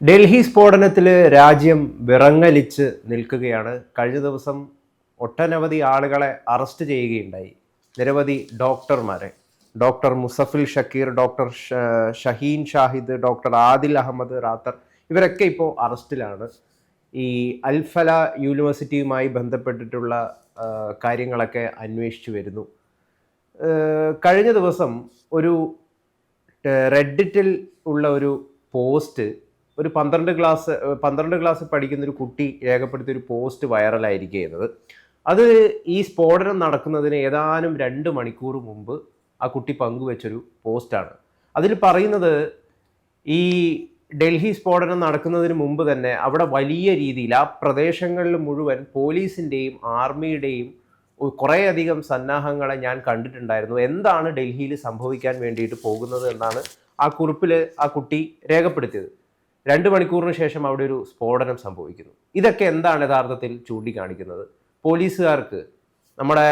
ഡൽഹി സ്ഫോടനത്തിൽ രാജ്യം വിറങ്ങലിച്ച് നിൽക്കുകയാണ്. കഴിഞ്ഞ ദിവസം ഒട്ടനവധി ആളുകളെ അറസ്റ്റ് ചെയ്യുകയുണ്ടായി. നിരവധി ഡോക്ടർമാരെ. Doctor Muzaffil Shakeer doctor Shaheen Shahid doctor Adil Ahmed Rather ഇവരൊക്കെ ഇപ്പോൾ അറസ്റ്റിലാണ്. ഈ അൽഫല യൂണിവേഴ്സിറ്റിയുമായി ബന്ധപ്പെട്ടിട്ടുള്ള കാര്യങ്ങളൊക്കെ അന്വേഷിച്ചു വരുന്നു. കഴിഞ്ഞ ദിവസം ഒരു റെഡിറ്റിൽ ഉള്ള ഒരു പോസ്റ്റ് ഒരു പന്ത്രണ്ട് ക്ലാസ് പന്ത്രണ്ട് ക്ലാസ് പഠിക്കുന്ന ഒരു കുട്ടി രേഖപ്പെടുത്തിയ ഒരു പോസ്റ്റ് വൈറലായിരിക്കുന്നത് അത് ഈ സ്ഫോടനം നടക്കുന്നതിന് ഏതാനും രണ്ട് മണിക്കൂർ മുമ്പ് ആ കുട്ടി പങ്കുവെച്ചൊരു പോസ്റ്റാണ് അതിൽ പറയുന്നത് ഈ ഡൽഹി സ്ഫോടനം നടക്കുന്നതിന് മുമ്പ് തന്നെ അവിടെ വലിയ രീതിയിൽ ആ പ്രദേശങ്ങളിൽ മുഴുവൻ പോലീസിന്റെയും ആർമിയുടെയും കുറേയധികം സന്നാഹങ്ങളെ ഞാൻ കണ്ടിട്ടുണ്ടായിരുന്നു. എന്താണ് ഡൽഹിയിൽ സംഭവിക്കാൻ വേണ്ടിയിട്ട് പോകുന്നത് എന്നാണ് ആ കുറിപ്പിൽ ആ കുട്ടി രേഖപ്പെടുത്തിയത്. രണ്ട് മണിക്കൂറിന് ശേഷം അവിടെ ഒരു സ്ഫോടനം സംഭവിക്കുന്നു. ഇതൊക്കെ എന്താണ് യഥാർത്ഥത്തിൽ ചൂണ്ടിക്കാണിക്കുന്നത്? പോലീസുകാർക്ക് നമ്മുടെ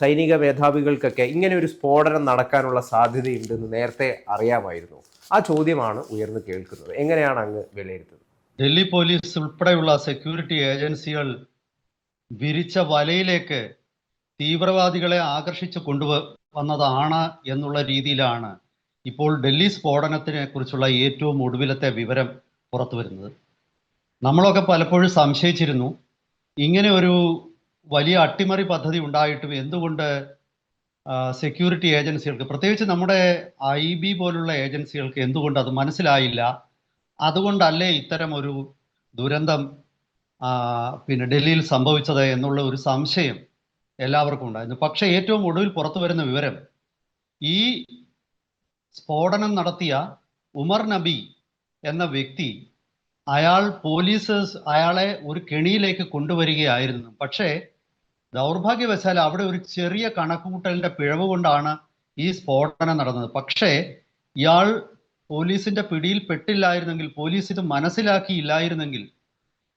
സൈനിക മേധാവികൾക്കൊക്കെ ഇങ്ങനെ ഒരു സ്ഫോടനം നടക്കാനുള്ള സാധ്യതയുണ്ടെന്ന് നേരത്തെ അറിയാമായിരുന്നു. ആ ചോദ്യമാണ് ഉയർന്നു കേൾക്കുന്നത്. എങ്ങനെയാണ് അങ്ങ് വിലയിരുത്തുന്നത്? ഡൽഹി പോലീസ് ഉൾപ്പെടെയുള്ള സെക്യൂരിറ്റി ഏജൻസികൾ വിരിച്ച വലയിലേക്ക് തീവ്രവാദികളെ ആകർഷിച്ചു കൊണ്ടുവന്നതാണ് എന്നുള്ള രീതിയിലാണ് ഇപ്പോൾ ഡൽഹി സ്ഫോടനത്തിനെ കുറിച്ചുള്ള ഏറ്റവും ഒടുവിലത്തെ വിവരം പുറത്തു വരുന്നത്. നമ്മളൊക്കെ പലപ്പോഴും സംശയിച്ചിരുന്നു ഇങ്ങനെ ഒരു വലിയ അട്ടിമറി പദ്ധതി ഉണ്ടായിട്ടും എന്തുകൊണ്ട് സെക്യൂരിറ്റി ഏജൻസികൾക്ക് പ്രത്യേകിച്ച് നമ്മുടെ ഐ ബി പോലുള്ള ഏജൻസികൾക്ക് എന്തുകൊണ്ട് അത് മനസ്സിലായില്ല. അതുകൊണ്ടല്ലേ ഇത്തരം ഒരു ദുരന്തം പിന്നെ ഡൽഹിയിൽ സംഭവിച്ചത് എന്നുള്ള ഒരു സംശയം എല്ലാവർക്കും ഉണ്ടായിരുന്നു. പക്ഷേ ഏറ്റവും ഒടുവിൽ പുറത്തു വരുന്ന വിവരം ഈ സ്ഫോടനം നടത്തിയ ഉമർ നബി എന്ന വ്യക്തി അയാൾ പോലീസ് അയാളെ ഒരു കെണിയിലേക്ക് കൊണ്ടുവരികയായിരുന്നു. പക്ഷേ ദൗർഭാഗ്യവശാൽ അവിടെ ഒരു ചെറിയ കണക്കുകൂട്ടലിന്റെ പിഴവ് കൊണ്ടാണ് ഈ സ്ഫോടനം നടന്നത്. പക്ഷേ ഇയാൾ പോലീസിന്റെ പിടിയിൽ പെട്ടില്ലായിരുന്നെങ്കിൽ പോലീസ് ഇത് മനസ്സിലാക്കിയില്ലായിരുന്നെങ്കിൽ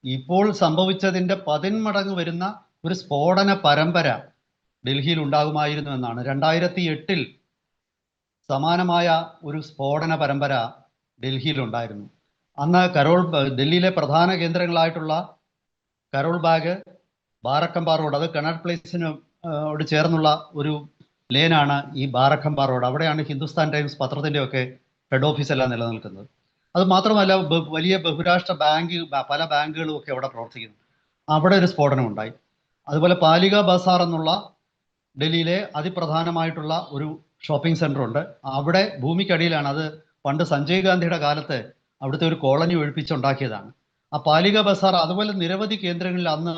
ഇപ്പോൾ സംഭവിച്ചതിന്റെ പതിന്മടങ്ങ് വരുന്ന ഒരു സ്ഫോടന പരമ്പര ഡൽഹിയിൽ ഉണ്ടാകുമായിരുന്നു എന്നാണ് രണ്ടായിരത്തി എട്ടിൽ സമാനമായ ഒരു സ്ഫോടന പരമ്പര ഡൽഹിയിലുണ്ടായിരുന്നു. അന്ന് കരോൾ ഡൽഹിയിലെ പ്രധാന കേന്ദ്രങ്ങളായിട്ടുള്ള കരോൾ ബാഗ് ബാറക്കമ്പാർ റോഡ് അത് കണാട്ട് പ്ലേസിന് ചേർന്നുള്ള ഒരു ലേനാണ് ഈ ബാറക്കമ്പാർ റോഡ്. അവിടെയാണ് ഹിന്ദുസ്ഥാൻ ടൈംസ് പത്രത്തിന്റെ ഒക്കെ ഹെഡ് ഓഫീസ് എല്ലാം നിലനിൽക്കുന്നത്. അത് മാത്രമല്ല വലിയ ബഹുരാഷ്ട്ര ബാങ്ക് പല ബാങ്കുകളും ഒക്കെ അവിടെ പ്രവർത്തിക്കുന്നു. അവിടെ ഒരു സ്ഫോടനം ഉണ്ടായി അതുപോലെ പാലിക ബസാർ എന്നുള്ള ഡൽഹിയിലെ അതിപ്രധാനമായിട്ടുള്ള ഒരു ഷോപ്പിംഗ് സെന്റർ ഉണ്ട്. അവിടെ ഭൂമിക്കടിയിലാണ്. അത് പണ്ട് സഞ്ജയ് ഗാന്ധിയുടെ കാലത്ത് അവിടുത്തെ ഒരു കോളനി ഒഴിപ്പിച്ചുണ്ടാക്കിയതാണ്. ആ പാലിക ബസാർ അതുപോലെ നിരവധി കേന്ദ്രങ്ങളിൽ അന്ന്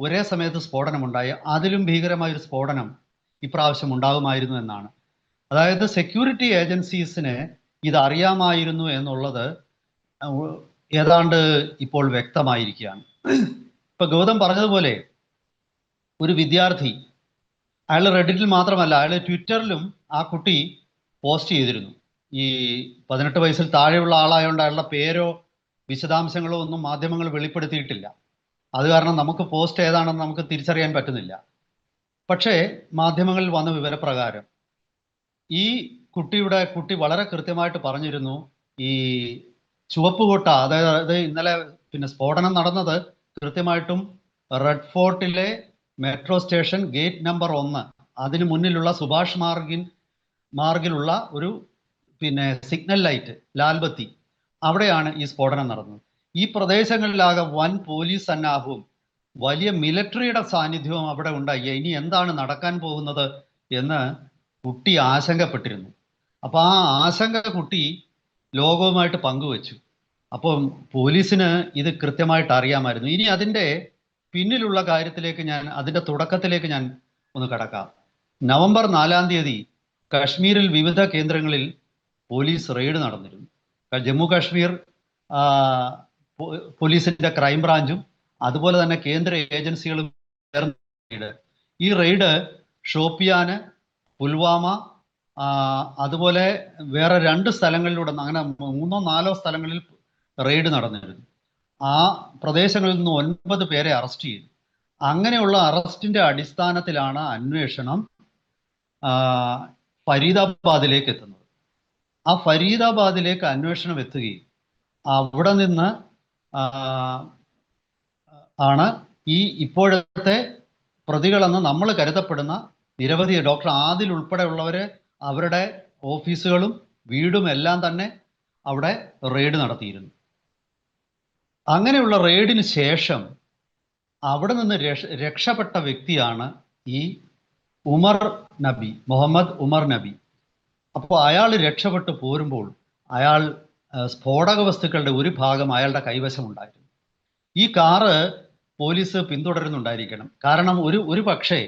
ഒരേ സമയത്ത് സ്ഫോടനമുണ്ടായി. അതിലും ഭീകരമായ ഒരു സ്ഫോടനം ഇപ്രാവശ്യം ഉണ്ടാകുമായിരുന്നു എന്നാണ്. അതായത് സെക്യൂരിറ്റി ഏജൻസീസിന് ഇത് എന്നുള്ളത് ഏതാണ്ട് ഇപ്പോൾ വ്യക്തമായിരിക്കുകയാണ്. ഇപ്പൊ ഗൗതം പറഞ്ഞതുപോലെ ഒരു വിദ്യാർത്ഥി അയാൾ റെഡിറ്റിൽ മാത്രമല്ല അയാൾ ട്വിറ്ററിലും ആ കുട്ടി പോസ്റ്റ് ചെയ്തിരുന്നു. ഈ പതിനെട്ട് വയസ്സിൽ താഴെയുള്ള ആളായതുകൊണ്ട് അയാളുടെ പേരോ വിശദാംശങ്ങളോ ഒന്നും മാധ്യമങ്ങൾ വെളിപ്പെടുത്തിയിട്ടില്ല. അത് കാരണം നമുക്ക് പോസ്റ്റ് ഏതാണെന്ന് നമുക്ക് തിരിച്ചറിയാൻ പറ്റുന്നില്ല. പക്ഷേ മാധ്യമങ്ങളിൽ വന്ന വിവരപ്രകാരം ഈ കുട്ടിയുടെ കുട്ടി വളരെ കൃത്യമായിട്ട് പറഞ്ഞിരുന്നു ഈ ചുവപ്പ് കോട്ട അതായത് ഇന്നലെ പിന്നെ സ്ഫോടനം നടന്നത് കൃത്യമായിട്ടും റെഡ് ഫോർട്ടിലെ മെട്രോ സ്റ്റേഷൻ ഗേറ്റ് നമ്പർ ഒന്ന്. അതിന് മുന്നിലുള്ള സുഭാഷ് മാർഗിൻ മാർഗിലുള്ള ഒരു പിന്നെ സിഗ്നൽ ലൈറ്റ് ലാൽബത്തി. അവിടെയാണ് ഈ സ്ഫോടനം നടന്നത്. ഈ പ്രദേശങ്ങളിലാകെ വൻ പോലീസ് സന്നാഹവും വലിയ മിലിറ്ററിയുടെ സാന്നിധ്യവും അവിടെ ഉണ്ടായി. ഇനി എന്താണ് നടക്കാൻ പോകുന്നത് എന്ന് കുട്ടി ആശങ്കപ്പെട്ടിരുന്നു. അപ്പോൾ ആ ആശങ്ക കുട്ടി ലോകവുമായിട്ട് പങ്കുവച്ചു. അപ്പം പോലീസിന് ഇത് കൃത്യമായിട്ട് അറിയാമായിരുന്നു. ഇനി അതിന്റെ പിന്നിലുള്ള കാര്യത്തിലേക്ക് ഞാൻ അതിന്റെ തുടക്കത്തിലേക്ക് ഞാൻ ഒന്ന് കടക്കാം. നവംബർ നാലാം തീയതി കാശ്മീരിൽ വിവിധ കേന്ദ്രങ്ങളിൽ പോലീസ് റെയ്ഡ് നടന്നിരുന്നു. ജമ്മു കാശ്മീർ പോലീസിന്റെ ക്രൈം ബ്രാഞ്ചും അതുപോലെ തന്നെ കേന്ദ്ര ഏജൻസികളും ചേർന്ന് ഈ റെയ്ഡ് ഷോപ്പിയാന് പുൽവാമ അതുപോലെ വേറെ രണ്ട് സ്ഥലങ്ങളിലൂടെ അങ്ങനെ മൂന്നോ നാലോ സ്ഥലങ്ങളിൽ റെയ്ഡ് നടന്നിരുന്നു. ആ പ്രദേശങ്ങളിൽ നിന്ന് ഒൻപത് പേരെ അറസ്റ്റ് ചെയ്തു. അങ്ങനെയുള്ള അറസ്റ്റിന്റെ അടിസ്ഥാനത്തിലാണ് അന്വേഷണം ഫരീദാബാദിലേക്ക് എത്തുന്നത് ആ ഫരീദാബാദിലേക്ക് അന്വേഷണം എത്തുകയും അവിടെ നിന്ന് ആണ് ഈ ഇപ്പോഴത്തെ പ്രതികളെന്ന് നമ്മൾ കരുതപ്പെടുന്ന നിരവധി ഡോക്ടർ ആദിൽ ഉൾപ്പെടെയുള്ളവരെ അവരുടെ ഓഫീസുകളും വീടും എല്ലാം തന്നെ അവിടെ റെയ്ഡ് നടത്തിയിരുന്നു. അങ്ങനെയുള്ള റെയ്ഡിന് ശേഷം അവിടെ നിന്ന് രക്ഷ- രക്ഷപ്പെട്ട വ്യക്തിയാണ് ഈ ഉമർ നബി മുഹമ്മദ് ഉമർ നബി. അപ്പോൾ അയാൾ രക്ഷപ്പെട്ടു പോരുമ്പോൾ അയാൾ സ്ഫോടക വസ്തുക്കളുടെ ഒരു ഭാഗം അയാളുടെ കൈവശം കൈവശമുണ്ടായിരുന്നു ഈ കാറ് പോലീസ് പിന്തുടരുന്നുണ്ടായിരിക്കണം. കാരണം ഒരു ഒരു പക്ഷേ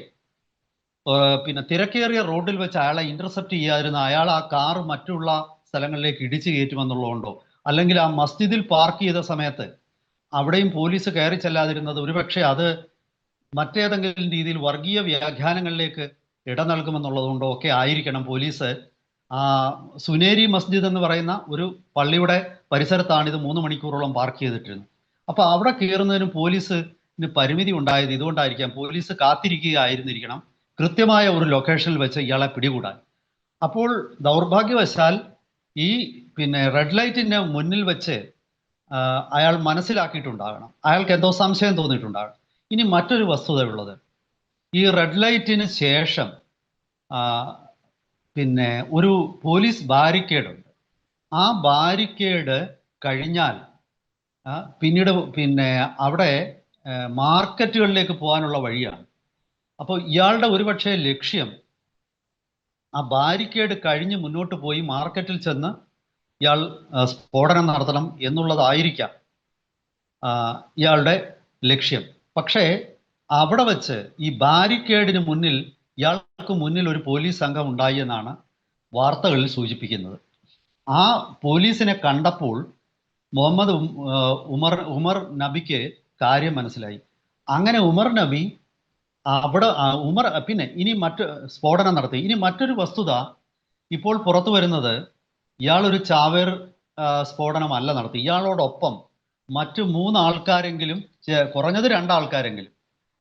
പിന്നെ തിരക്കേറിയ റോഡിൽ വെച്ച് അയാളെ ഇന്റർസെപ്റ്റ് ചെയ്യാതിരുന്ന അയാൾ ആ കാറ് മറ്റുള്ള സ്ഥലങ്ങളിലേക്ക് ഇടിച്ചു കയറ്റുമെന്നുള്ളതുകൊണ്ടോ അല്ലെങ്കിൽ ആ മസ്ജിദിൽ പാർക്ക് ചെയ്ത സമയത്ത് അവിടെയും പോലീസ് കയറി ചെല്ലാതിരുന്നത് ഒരുപക്ഷെ അത് മറ്റേതെങ്കിലും രീതിയിൽ വർഗീയ വ്യാഖ്യാനങ്ങളിലേക്ക് ഇട നൽകുമെന്നുള്ളതുകൊണ്ടോ ഒക്കെ ആയിരിക്കണം പോലീസ്. ആ സുനേരി മസ്ജിദ് എന്ന് പറയുന്ന ഒരു പള്ളിയുടെ പരിസരത്താണ് ഇത് മൂന്ന് മണിക്കൂറോളം പാർക്ക് ചെയ്തിട്ടിരുന്നത്. അപ്പോൾ അവിടെ കയറുന്നതിനും പോലീസിന് പരിമിതി ഉണ്ടായത് ഇതുകൊണ്ടായിരിക്കാം പോലീസ് കാത്തിരിക്കുകയായിരുന്നിരിക്കണം. കൃത്യമായ ഒരു ലൊക്കേഷനിൽ വെച്ച് ഇയാളെ പിടികൂടാൻ. അപ്പോൾ ദൗർഭാഗ്യവശാൽ ഈ പിന്നെ റെഡ് ലൈറ്റിന്റെ മുന്നിൽ വെച്ച് അയാൾ മനസ്സിലാക്കിയിട്ടുണ്ടാകണം. അയാൾക്ക് എന്തോ സംശയം തോന്നിയിട്ടുണ്ടാകണം. ഇനി മറ്റൊരു വസ്തുതയുള്ളത്. ഈ റെഡ് ലൈറ്റിന് ശേഷം പിന്നെ ഒരു പോലീസ് ബാരിക്കേഡ് ഉണ്ട് ആ ബാരിക്കേഡ് കഴിഞ്ഞാൽ പിന്നീട് പിന്നെ അവിടെ മാർക്കറ്റുകളിലേക്ക് പോകാനുള്ള വഴിയാണ്. അപ്പോൾ ഇയാളുടെ ഒരുപക്ഷെ ലക്ഷ്യം ആ ബാരിക്കേഡ് കഴിഞ്ഞ് മുന്നോട്ട് പോയി മാർക്കറ്റിൽ ചെന്ന് ഇയാൾ സ്ഫോടനം നടത്തണം എന്നുള്ളതായിരിക്കാം ഇയാളുടെ ലക്ഷ്യം. പക്ഷേ അവിടെ വെച്ച് ഈ ബാരിക്കേഡിന് മുന്നിൽ ഇയാൾക്ക് മുന്നിൽ ഒരു പോലീസ് സംഘം ഉണ്ടായി എന്നാണ് വാർത്തകളിൽ സൂചിപ്പിക്കുന്നത്. ആ പോലീസിനെ കണ്ടപ്പോൾ മുഹമ്മദ് ഉമർ ഉമർ നബിക്ക് കാര്യം മനസ്സിലായി. അങ്ങനെ ഉമർ നബി അവിടെ ഉമർ പിന്നെ ഇനി മറ്റ് സ്ഫോടനം നടത്തി. ഇനി മറ്റൊരു വസ്തുത ഇപ്പോൾ പുറത്തു വരുന്നത് ഇയാൾ ഒരു ചാവേർ സ്ഫോടനമല്ല നടത്തി. ഇയാളോടൊപ്പം മറ്റു മൂന്നാൾക്കാരെങ്കിലും കുറഞ്ഞത് രണ്ടാൾക്കാരെങ്കിലും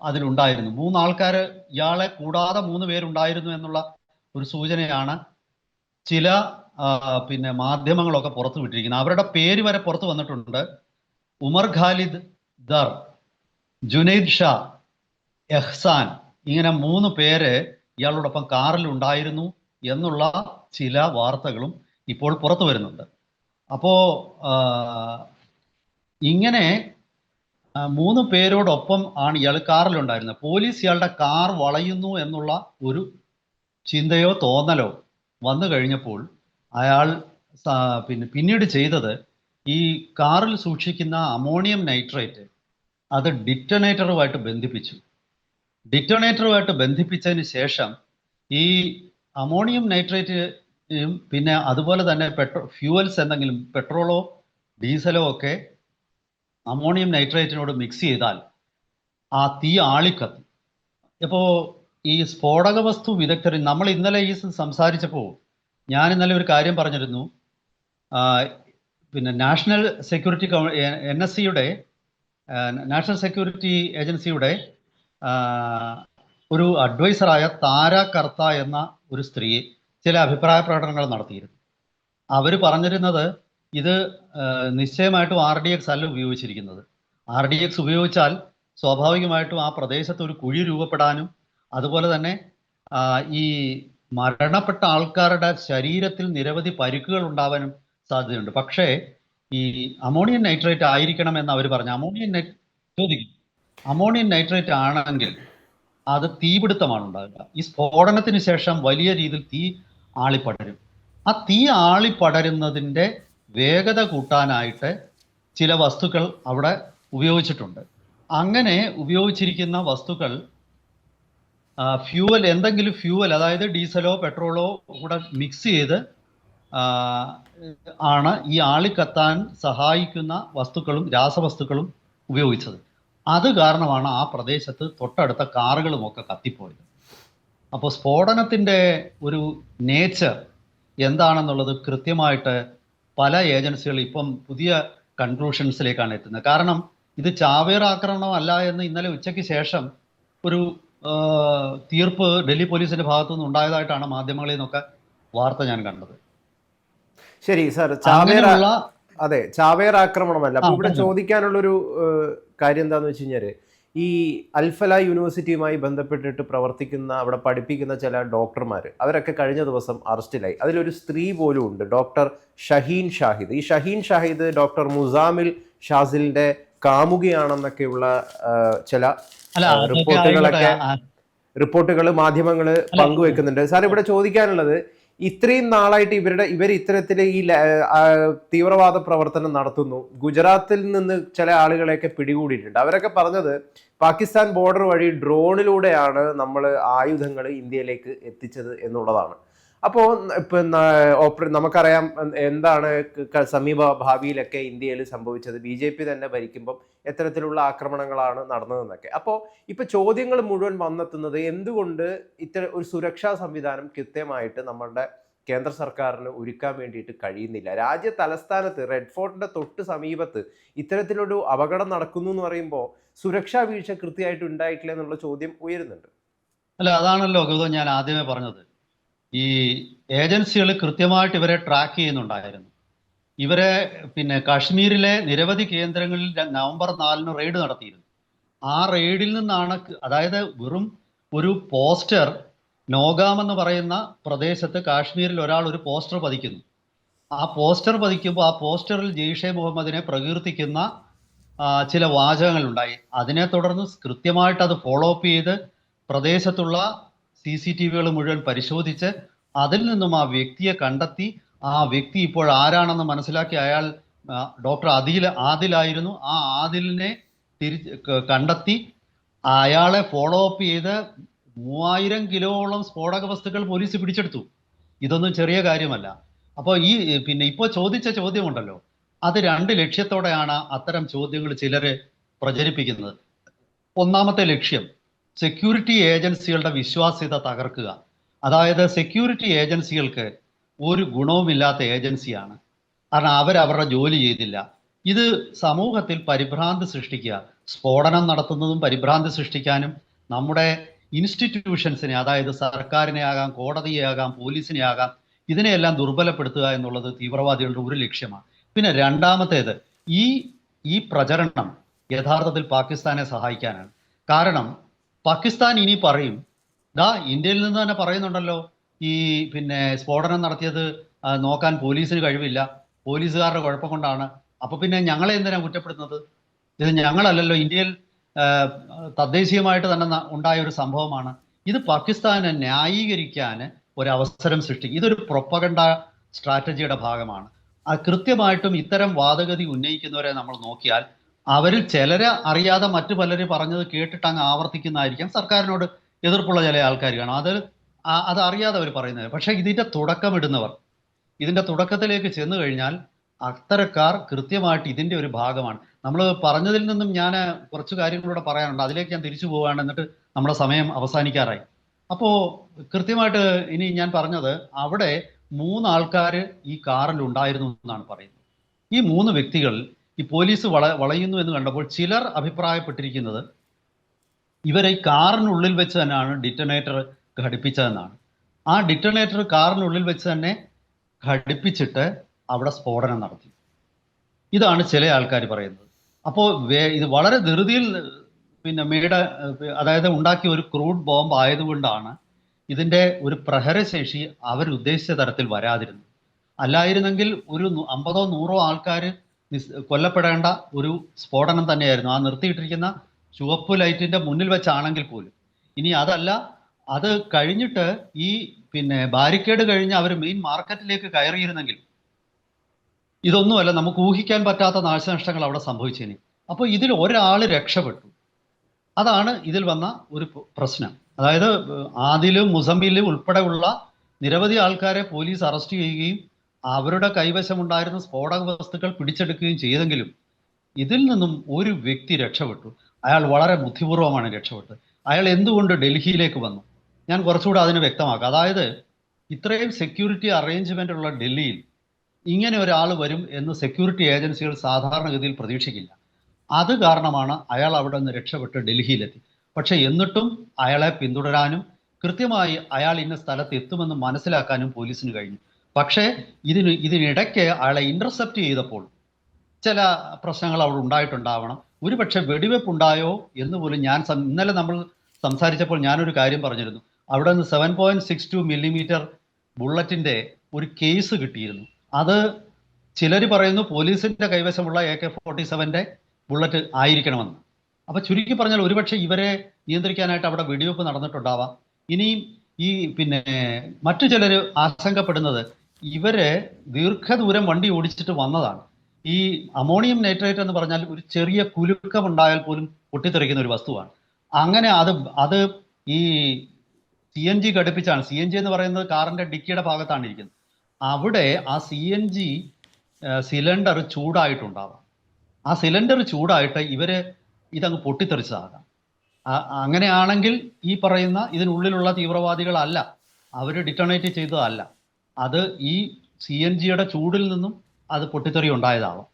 അതിലുണ്ടായിരുന്നു. മൂന്നാൾക്കാർ ഇയാളെ കൂടാതെ മൂന്ന് പേരുണ്ടായിരുന്നു എന്നുള്ള ഒരു സൂചനയാണ് ചില പിന്നെ മാധ്യമങ്ങളൊക്കെ പുറത്തു വിട്ടിരിക്കുന്നത്. അവരുടെ പേര് വരെ പുറത്തു വന്നിട്ടുണ്ട്. ഉമർ ഖാലിദ് ദർ ജുനൈദ് ഷാ എഹ്സാൻ ഇങ്ങനെ മൂന്ന് പേര് ഇയാളോടൊപ്പം കാറിൽ ഉണ്ടായിരുന്നു എന്നുള്ള ചില വാർത്തകളും ഇപ്പോൾ പുറത്തു വരുന്നുണ്ട്. അപ്പോ ഇങ്ങനെ മൂന്ന് പേരോടൊപ്പം ആണ് ഇയാൾ കാറിലുണ്ടായിരുന്നത്. പോലീസ് ഇയാളുടെ കാർ വളയുന്നു എന്നുള്ള ഒരു ചിന്തയോ തോന്നലോ വന്നു കഴിഞ്ഞപ്പോൾ അയാൾ പിന്നെ പിന്നീട് ചെയ്തത് ഈ കാറിൽ സൂക്ഷിക്കുന്ന അമോണിയം നൈട്രേറ്റ് അത് ഡിറ്റണേറ്ററുമായിട്ട് ബന്ധിപ്പിച്ചു. ഡിറ്റണേറ്ററുമായിട്ട് ബന്ധിപ്പിച്ചതിന് ശേഷം ഈ അമോണിയം നൈട്രേറ്റ് പിന്നെ അതുപോലെ തന്നെ പെട്രോ ഫ്യൂവൽസ് എന്തെങ്കിലും പെട്രോളോ ഡീസലോ ഒക്കെ അമോണിയം നൈട്രേറ്റിനോട് മിക്സ് ചെയ്താൽ ആ തീ ആളിക്കത്തും. ഇപ്പോൾ ഈ സ്ഫോടക വസ്തു വിദഗ്ധർ നമ്മൾ ഇന്നലെ ഈ സംസാരിച്ചപ്പോൾ ഞാൻ ഇന്നലെ ഒരു കാര്യം പറഞ്ഞിരുന്നു. പിന്നെ നാഷണൽ സെക്യൂരിറ്റി എൻ എസ് സിയുടെ നാഷണൽ സെക്യൂരിറ്റി ഏജൻസിയുടെ ഒരു അഡ്വൈസറായ താര കർത്ത എന്ന ഒരു സ്ത്രീ ചില അഭിപ്രായ പ്രകടനങ്ങൾ നടത്തിയിരുന്നു. അവർ പറഞ്ഞിരുന്നത് ഇത് നിശ്ചയമായിട്ടും ആർ ഡി എക്സ് അല്ല ഉപയോഗിച്ചിരിക്കുന്നത്. ആർ ഡി എക്സ് ഉപയോഗിച്ചാൽ സ്വാഭാവികമായിട്ടും ആ പ്രദേശത്ത് ഒരു കുഴി രൂപപ്പെടാനും അതുപോലെ തന്നെ ഈ മരണപ്പെട്ട ആൾക്കാരുടെ ശരീരത്തിൽ നിരവധി പരിക്കുകൾ ഉണ്ടാവാനും സാധ്യതയുണ്ട്. പക്ഷേ ഈ അമോണിയം നൈട്രേറ്റ് ആയിരിക്കണം എന്ന് അവർ പറഞ്ഞു. അമോണിയം നൈ ചോദിക്കും. അമോണിയം നൈട്രേറ്റ് ആണെങ്കിൽ അത് തീപിടുത്തമാണ് ഉണ്ടാകുക ഈ സ്ഫോടനത്തിന് ശേഷം വലിയ രീതിയിൽ തീ ആളിപ്പടരും. ആ തീ ആളിപ്പടരുന്നതിന്റെ വേഗത കൂട്ടാനായിട്ട് ചില വസ്തുക്കൾ അവിടെ ഉപയോഗിച്ചിട്ടുണ്ട്. അങ്ങനെ ഉപയോഗിച്ചിരിക്കുന്ന വസ്തുക്കൾ ഫ്യൂവൽ എന്തെങ്കിലും ഫ്യൂവൽ അതായത് ഡീസലോ പെട്രോളോ കൂടെ മിക്സ് ചെയ്ത് ആണ് ഈ ആളിക്കത്താൻ സഹായിക്കുന്ന വസ്തുക്കളും രാസവസ്തുക്കളും ഉപയോഗിച്ചത്. അത് കാരണമാണ് ആ പ്രദേശത്ത് തൊട്ടടുത്ത കാറുകളുമൊക്കെ കത്തിപ്പോയത്. അപ്പോൾ സ്ഫോടനത്തിന്റെ ഒരു നേച്ചർ എന്താണെന്നുള്ളത് കൃത്യമായിട്ട് പല ഏജൻസികളും ഇപ്പം പുതിയ കൺക്ലൂഷൻസിലേക്കാണ് എത്തുന്നത്. കാരണം ഇത് ചാവേർ ആക്രമണം അല്ല എന്ന് ഇന്നലെ ഉച്ചയ്ക്ക് ശേഷം ഒരു തീർപ്പ് ഡൽഹി പോലീസിന്റെ ഭാഗത്തു നിന്ന് ഉണ്ടായതായിട്ടാണ് മാധ്യമങ്ങളിൽ നിന്നൊക്കെ വാർത്ത ഞാൻ കണ്ടത്. ശരി സർ ചാവേർ അതെ ചാവേർ ആക്രമണമല്ല. ഇവിടെ പറഞ്ഞോ. ചോദിക്കാനുള്ളൊരു ഏഹ്, കാര്യം എന്താന്ന് വെച്ച് കഴിഞ്ഞാൽ ഈ അൽഫല യൂണിവേഴ്സിറ്റിയുമായി ബന്ധപ്പെട്ടിട്ട് പ്രവർത്തിക്കുന്ന അവിടെ പഠിപ്പിക്കുന്ന ചില ഡോക്ടർമാർ അവരൊക്കെ കഴിഞ്ഞ ദിവസം അറസ്റ്റിലായി. അതിലൊരു സ്ത്രീ പോലും ഉണ്ട് ഡോക്ടർ ഷഹീൻ ഷാഹിദ്. ഈ ഷഹീൻ ഷാഹിദ് ഡോക്ടർ മുസാമിൽ ഷാസിലിന്റെ കാമുകിയാണെന്നൊക്കെയുള്ള ചില റിപ്പോർട്ടുകളൊക്കെ റിപ്പോർട്ടുകൾ മാധ്യമങ്ങൾ പങ്കുവെക്കുന്നുണ്ട്. സാർ ഇവിടെ ചോദിക്കാനുള്ളത് ഇത്രയും നാളായിട്ട് ഇവരുടെ ഇവർ ഇത്തരത്തിൽ ഈ തീവ്രവാദ പ്രവർത്തനം നടത്തുന്നു. ഗുജറാത്തിൽ നിന്ന് ചില ആളുകളെയൊക്കെ പിടികൂടിയിട്ടുണ്ട്. അവരൊക്കെ പറഞ്ഞത് പാകിസ്ഥാൻ ബോർഡർ വഴി ഡ്രോണിലൂടെയാണ് നമ്മൾ ആയുധങ്ങൾ ഇന്ത്യയിലേക്ക് എത്തിച്ചത് എന്നുള്ളതാണ്. അപ്പോൾ ഇപ്പം ഓപ്പറേ നമുക്കറിയാം എന്താണ് സമീപ ഭാവിയിലൊക്കെ ഇന്ത്യയിൽ സംഭവിച്ചത്. ബി ജെ പി തന്നെ ഭരിക്കുമ്പം എത്തരത്തിലുള്ള ആക്രമണങ്ങളാണ് നടന്നതെന്നൊക്കെ. അപ്പോൾ ഇപ്പൊ ചോദ്യങ്ങൾ മുഴുവൻ വന്നെത്തുന്നത് എന്തുകൊണ്ട് ഇത്തരം ഒരു സുരക്ഷാ സംവിധാനം കൃത്യമായിട്ട് നമ്മളുടെ കേന്ദ്ര സർക്കാരിന് ഒരുക്കാൻ വേണ്ടിയിട്ട് കഴിയുന്നില്ല? രാജ്യ തലസ്ഥാനത്ത് റെഡ് ഫോർട്ടിന്റെ തൊട്ട് സമീപത്ത് ഇത്തരത്തിലൊരു അപകടം നടക്കുന്നു എന്ന് പറയുമ്പോൾ സുരക്ഷാ വീഴ്ച കൃത്യമായിട്ട് ഉണ്ടായിട്ടില്ല എന്നുള്ള ചോദ്യം ഉയരുന്നുണ്ട്. അല്ല അതാണല്ലോ ഗൗതം ഞാൻ ആദ്യമേ പറഞ്ഞത്. ഈ ഏജൻസികൾ കൃത്യമായിട്ട് ഇവരെ ട്രാക്ക് ചെയ്യുന്നുണ്ടായിരുന്നു. ഇവരെ പിന്നെ കാശ്മീരിലെ നിരവധി കേന്ദ്രങ്ങളിൽ നവംബർ നാലിന് റെയ്ഡ് നടത്തിയിരുന്നു. ആ റെയ്ഡിൽ നിന്നാണ് അതായത് വെറും ഒരു പോസ്റ്റർ നോഗാം എന്ന് പറയുന്ന പ്രദേശത്ത് കാശ്മീരിൽ ഒരാൾ ഒരു പോസ്റ്റർ പതിക്കുന്നു. ആ പോസ്റ്റർ പതിക്കുമ്പോൾ ആ പോസ്റ്ററിൽ ജെയ്ഷെ മുഹമ്മദിനെ പ്രകീർത്തിക്കുന്ന ചില വാചകങ്ങളുണ്ടായി. അതിനെ തുടർന്ന് കൃത്യമായിട്ട് അത് ഫോളോ അപ്പ് ചെയ്ത് പ്രദേശത്തുള്ള സി സി ടി വികൾ മുഴുവൻ പരിശോധിച്ച് അതിൽ നിന്നും ആ വ്യക്തിയെ കണ്ടെത്തി ആ വ്യക്തി ഇപ്പോൾ ആരാണെന്ന് മനസ്സിലാക്കി അയാൾ ഡോക്ടർ ആദിൽ ആദിലായിരുന്നു. ആ ആദിലിനെ തിരിച്ച് കണ്ടെത്തി അയാളെ ഫോളോ അപ്പ് ചെയ്ത് മൂവായിരം കിലോളം സ്ഫോടക വസ്തുക്കൾ പോലീസ് പിടിച്ചെടുത്തു. ഇതൊന്നും ചെറിയ കാര്യമല്ല. അപ്പോൾ ഈ പിന്നെ ഇപ്പോൾ ചോദിച്ച ചോദ്യമുണ്ടല്ലോ. അത് രണ്ട് ലക്ഷ്യത്തോടെയാണ് അത്തരം ചോദ്യങ്ങൾ ചിലര് പ്രചരിപ്പിക്കുന്നത്. ഒന്നാമത്തെ ലക്ഷ്യം സെക്യൂരിറ്റി ഏജൻസികളുടെ വിശ്വാസ്യത തകർക്കുക. അതായത് സെക്യൂരിറ്റി ഏജൻസികൾക്ക് ഒരു ഗുണവുമില്ലാത്ത ഏജൻസിയാണ് കാരണം അവർ അവരുടെ ജോലി ചെയ്തില്ല. ഇത് സമൂഹത്തിൽ പരിഭ്രാന്തി സൃഷ്ടിക്കുക സ്ഫോടനം നടത്തുന്നതും പരിഭ്രാന്തി സൃഷ്ടിക്കാനും നമ്മുടെ ഇൻസ്റ്റിറ്റ്യൂഷൻസിനെ അതായത് സർക്കാരിനെ ആകാം കോടതിയെ ആകാം പോലീസിനെ ആകാം ഇതിനെയെല്ലാം ദുർബലപ്പെടുത്തുക എന്നുള്ളത് തീവ്രവാദികളുടെ ഒരു ലക്ഷ്യമാണ്. പിന്നെ രണ്ടാമത്തേത് ഈ ഈ പ്രചരണം യഥാർത്ഥത്തിൽ പാകിസ്ഥാനെ സഹായിക്കാനാണ്. കാരണം പാകിസ്ഥാൻ ഇനി പറയും. ദാ ഇന്ത്യയിൽ നിന്ന് തന്നെ പറയുന്നുണ്ടല്ലോ ഈ പിന്നെ സ്ഫോടനം നടത്തിയത് നോക്കാൻ പോലീസിന് കഴിവില്ല. പോലീസുകാരുടെ കുഴപ്പം കൊണ്ടാണ്. അപ്പൊ പിന്നെ ഞങ്ങളെ എന്തിനാണ് കുറ്റപ്പെടുത്തുന്നത്? ഇത് ഞങ്ങളല്ലല്ലോ. ഇന്ത്യയിൽ തദ്ദേശീയമായിട്ട് തന്നെ ഉണ്ടായ ഒരു സംഭവമാണ്. ഇത് പാകിസ്ഥാനെ ന്യായീകരിക്കാൻ ഒരവസരം സൃഷ്ടിക്കും ഇതൊരു പ്രൊപ്പഗണ്ട സ്ട്രാറ്റജിയുടെ ഭാഗമാണ്. കൃത്യമായിട്ടും ഇത്തരം വാദഗതി ഉന്നയിക്കുന്നവരെ നമ്മൾ നോക്കിയാൽ അവരിൽ ചിലരെ അറിയാതെ മറ്റു പലരും പറഞ്ഞത് കേട്ടിട്ട് അങ്ങ് ആവർത്തിക്കുന്നതായിരിക്കാം. സർക്കാരിനോട് എതിർപ്പുള്ള ചില ആൾക്കാർ കാണും. അത് അത് അറിയാതെ അവർ പറയുന്നത് പക്ഷേ ഇതിന്റെ തുടക്കമിടുന്നവർ ഇതിന്റെ തുടക്കത്തിലേക്ക് ചെന്നു കഴിഞ്ഞാൽ അത്തരക്കാർ കൃത്യമായിട്ട് ഇതിന്റെ ഒരു ഭാഗമാണ്. നമ്മൾ പറഞ്ഞതിൽ നിന്നും ഞാൻ കുറച്ച് കാര്യങ്ങളൂടെ പറയാനുണ്ട്. അതിലേക്ക് ഞാൻ തിരിച്ചു പോവുകയാണ് എന്നിട്ട് നമ്മുടെ സമയം അവസാനിക്കാറായി. അപ്പോൾ കൃത്യമായിട്ട് ഇനി ഞാൻ പറഞ്ഞത് അവിടെ മൂന്ന് ആൾക്കാർ ഈ കാറിൽ ഉണ്ടായിരുന്നു എന്നാണ് പറയുന്നത്. ഈ മൂന്ന് വ്യക്തികൾ ഈ പോലീസ് വള വളയുന്നു എന്ന് കണ്ടപ്പോൾ ചിലർ അഭിപ്രായപ്പെട്ടിരിക്കുന്നത് ഇവരെ കാറിനുള്ളിൽ വെച്ച് തന്നെയാണ് ഡിറ്റനേറ്റർ ഘടിപ്പിച്ചതെന്നാണ്. ആ ഡിറ്റനേറ്റർ കാറിനുള്ളിൽ വെച്ച് തന്നെ ഘടിപ്പിച്ചിട്ട് അവിടെ സ്ഫോടനം നടത്തി. ഇതാണ് ചില ആൾക്കാർ പറയുന്നത്. അപ്പോൾ ഇത് വളരെ ധൃതിയിൽ പിന്നെ മേട അതായത് ഉണ്ടാക്കിയ ഒരു ക്രൂഡ് ബോംബ് ആയതുകൊണ്ടാണ് ഇതിന്റെ ഒരു പ്രഹരശേഷി അവരുദ്ദേശിച്ച തരത്തിൽ വരാതിരുന്നത്. അല്ലായിരുന്നെങ്കിൽ ഒരു അമ്പതോ നൂറോ ആൾക്കാർ കൊല്ലപ്പെടേണ്ട ഒരു സ്ഫോടനം തന്നെയായിരുന്നു. ആ നിർത്തിയിട്ടിരിക്കുന്ന ചുവപ്പ് ലൈറ്റിന്റെ മുന്നിൽ വെച്ചാണെങ്കിൽ പോലും. ഇനി അതല്ല അത് കഴിഞ്ഞിട്ട് ഈ പിന്നെ ബാരിക്കേഡ് കഴിഞ്ഞ് അവർ മെയിൻ മാർക്കറ്റിലേക്ക് കയറിയിരുന്നെങ്കിൽ ഇതൊന്നുമല്ല നമുക്ക് ഊഹിക്കാൻ പറ്റാത്ത നാശനഷ്ടങ്ങൾ അവിടെ സംഭവിച്ചേനെ. അപ്പോൾ ഇതിൽ ഒരാൾ രക്ഷപ്പെട്ടു. അതാണ് ഇതിൽ വന്ന ഒരു പ്രശ്നം. അതായത് ആദിലും മുസമ്പിലും ഉൾപ്പെടെയുള്ള നിരവധി ആൾക്കാരെ പോലീസ് അറസ്റ്റ് ചെയ്യുകയും അവരുടെ കൈവശമുണ്ടായിരുന്ന സ്ഫോടക വസ്തുക്കൾ പിടിച്ചെടുക്കുകയും ചെയ്തെങ്കിലും ഇതിൽ നിന്നും ഒരു വ്യക്തി രക്ഷപ്പെട്ടു. അയാൾ വളരെ ബുദ്ധിപൂർവമാണ് രക്ഷപ്പെട്ടത്. അയാൾ എന്തുകൊണ്ട് ഡൽഹിയിലേക്ക് വന്നു? ഞാൻ കുറച്ചുകൂടെ അതിന് വ്യക്തമാക്കാം. അതായത് ഇത്രയും സെക്യൂരിറ്റി അറേഞ്ച്മെന്റ് ഉള്ള ഡൽഹിയിൽ ഇങ്ങനെ ഒരാൾ വരും എന്ന് സെക്യൂരിറ്റി ഏജൻസികൾ സാധാരണഗതിയിൽ പ്രതീക്ഷിക്കില്ല. അത് കാരണമാണ് അയാൾ അവിടെ നിന്ന് രക്ഷപ്പെട്ട് ഡൽഹിയിലെത്തി. പക്ഷെ എന്നിട്ടും അയാളെ പിന്തുടരാനും കൃത്യമായി അയാൾ ഇന്ന സ്ഥലത്ത് എത്തുമെന്ന് മനസ്സിലാക്കാനും പോലീസിന് കഴിഞ്ഞു. പക്ഷേ ഇതിന് ഇതിനിടയ്ക്ക് അയാളെ ഇന്റർസെപ്റ്റ് ചെയ്തപ്പോൾ ചില പ്രശ്നങ്ങൾ അവിടെ ഉണ്ടായിട്ടുണ്ടാവണം. ഒരുപക്ഷെ വെടിവെപ്പ് ഉണ്ടായോ എന്ന് പോലും ഞാൻ ഇന്നലെ നമ്മൾ സംസാരിച്ചപ്പോൾ ഞാനൊരു കാര്യം പറഞ്ഞിരുന്നു. അവിടെ നിന്ന് seven point six two millimetre ബുള്ളറ്റിന്റെ ഒരു കേസ് കിട്ടിയിരുന്നു. അത് ചിലർ പറയുന്നു പോലീസിന്റെ കൈവശമുള്ള എ കെ ഫോർട്ടി സെവന്റെ ബുള്ളറ്റ് ആയിരിക്കണമെന്ന്. അപ്പോൾ ചുരുക്കി പറഞ്ഞാൽ ഒരുപക്ഷെ ഇവരെ നിയന്ത്രിക്കാനായിട്ട് അവിടെ വെടിവെപ്പ് നടന്നിട്ടുണ്ടാവാം. ഇനിയും ഈ പിന്നെ മറ്റു ചിലർ ആശങ്കപ്പെടുന്നത് ഇവർ ദീർഘദൂരം വണ്ടി ഓടിച്ചിട്ട് വന്നതാണ്. ഈ അമോണിയം നൈട്രേറ്റ് എന്ന് പറഞ്ഞാൽ ഒരു ചെറിയ കുലുക്കം ഉണ്ടായാൽ പോലും പൊട്ടിത്തെറിക്കുന്ന ഒരു വസ്തുവാണ്. അങ്ങനെ അത് അത് ഈ സി എൻ ജി ഘടിപ്പിച്ചാണ്. സി എൻ ജി എന്ന് പറയുന്നത് കാറിന്റെ ഡിക്കിയുടെ ഭാഗത്താണ് ഇരിക്കുന്നത്. അവിടെ ആ സി എൻ ജി സിലിണ്ടർ ചൂടായിട്ടുണ്ടാവാം. ആ സിലിണ്ടർ ചൂടായിട്ട് ഇവർ ഇതങ്ങ് പൊട്ടിത്തെറിച്ചതാകാം. അങ്ങനെയാണെങ്കിൽ ഈ പറയുന്ന ഇതിനുള്ളിലുള്ള തീവ്രവാദികളല്ല. അവർ ഡിറ്റണേറ്റ് ചെയ്തതല്ല. അത് ഈ സി എൻ ജിയുടെ ചൂടിൽ നിന്നും അത് പൊട്ടിത്തെറി ഉണ്ടായതാവാം.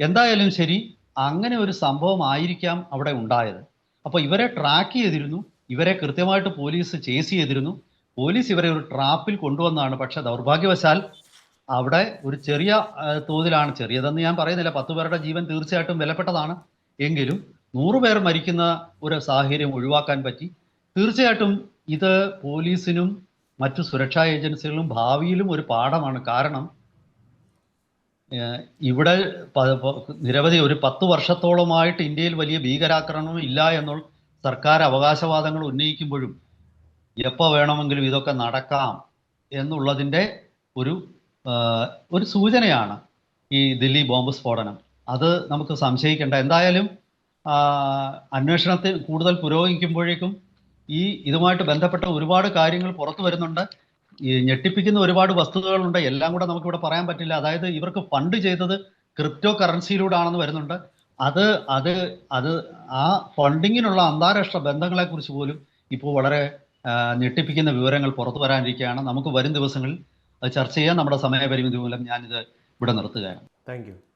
എന്തായാലും ശരി അങ്ങനെ ഒരു സംഭവം ആയിരിക്കാം അവിടെ ഉണ്ടായത്. അപ്പോൾ ഇവരെ ട്രാക്ക് ചെയ്തിരുന്നു ഇവരെ കൃത്യമായിട്ട് പോലീസ് ചേസ് ചെയ്തിരുന്നു. പോലീസ് ഇവരെ ഒരു ട്രാപ്പിൽ കൊണ്ടുവന്നതാണ് പക്ഷെ ദൗർഭാഗ്യവശാൽ അവിടെ ഒരു ചെറിയ തോതിലാണ് ചെറിയതെന്ന് ഞാൻ പറയുന്നില്ല. പത്ത് പേരുടെ ജീവൻ തീർച്ചയായിട്ടും വിലപ്പെട്ടതാണ്. എങ്കിലും നൂറ് പേർ മരിക്കുന്ന ഒരു സാഹചര്യം ഒഴിവാക്കാൻ പറ്റി. തീർച്ചയായിട്ടും ഇത് പോലീസിനും മറ്റു സുരക്ഷാ ഏജൻസികളിലും ഭാവിയിലും ഒരു പാഠമാണ്. കാരണം ഇവിടെ നിരവധി ഒരു പത്ത് വർഷത്തോളമായിട്ട് ഇന്ത്യയിൽ വലിയ ഭീകരാക്രമണം ഇല്ല എന്നുള്ള സർക്കാർ അവകാശവാദങ്ങൾ ഉന്നയിക്കുമ്പോഴും എപ്പോൾ വേണമെങ്കിലും ഇതൊക്കെ നടക്കാം എന്നുള്ളതിന്റെ ഒരു ഒരു സൂചനയാണ് ഈ ദില്ലി ബോംബ് സ്ഫോടനം. അത് നമുക്ക് സംശയിക്കേണ്ട. എന്തായാലും അന്വേഷണത്തിൽ കൂടുതൽ പുരോഗമിക്കുമ്പോഴേക്കും ഈ ഇതുമായിട്ട് ബന്ധപ്പെട്ട ഒരുപാട് കാര്യങ്ങൾ പുറത്തു വരുന്നുണ്ട്. ഈ ഞെട്ടിപ്പിക്കുന്ന ഒരുപാട് വസ്തുതകളുണ്ട്. എല്ലാം കൂടെ നമുക്കിവിടെ പറയാൻ പറ്റില്ല. അതായത് ഇവർക്ക് ഫണ്ട് ചെയ്തത് ക്രിപ്റ്റോ കറൻസിയിലൂടെ ആണെന്ന് വരുന്നുണ്ട്. അത് അത് അത് ആ ഫണ്ടിങ്ങിനുള്ള അന്താരാഷ്ട്ര ബന്ധങ്ങളെ കുറിച്ച് പോലും ഇപ്പോൾ വളരെ ഞെട്ടിപ്പിക്കുന്ന വിവരങ്ങൾ പുറത്തു വരാനിരിക്കുകയാണ്. നമുക്ക് വരും ദിവസങ്ങളിൽ അത് ചർച്ച ചെയ്യാൻ നമ്മുടെ സമയപരിമിതി മൂലം ഞാനിത് ഇവിടെ നിർത്തുകയാണ്. താങ്ക്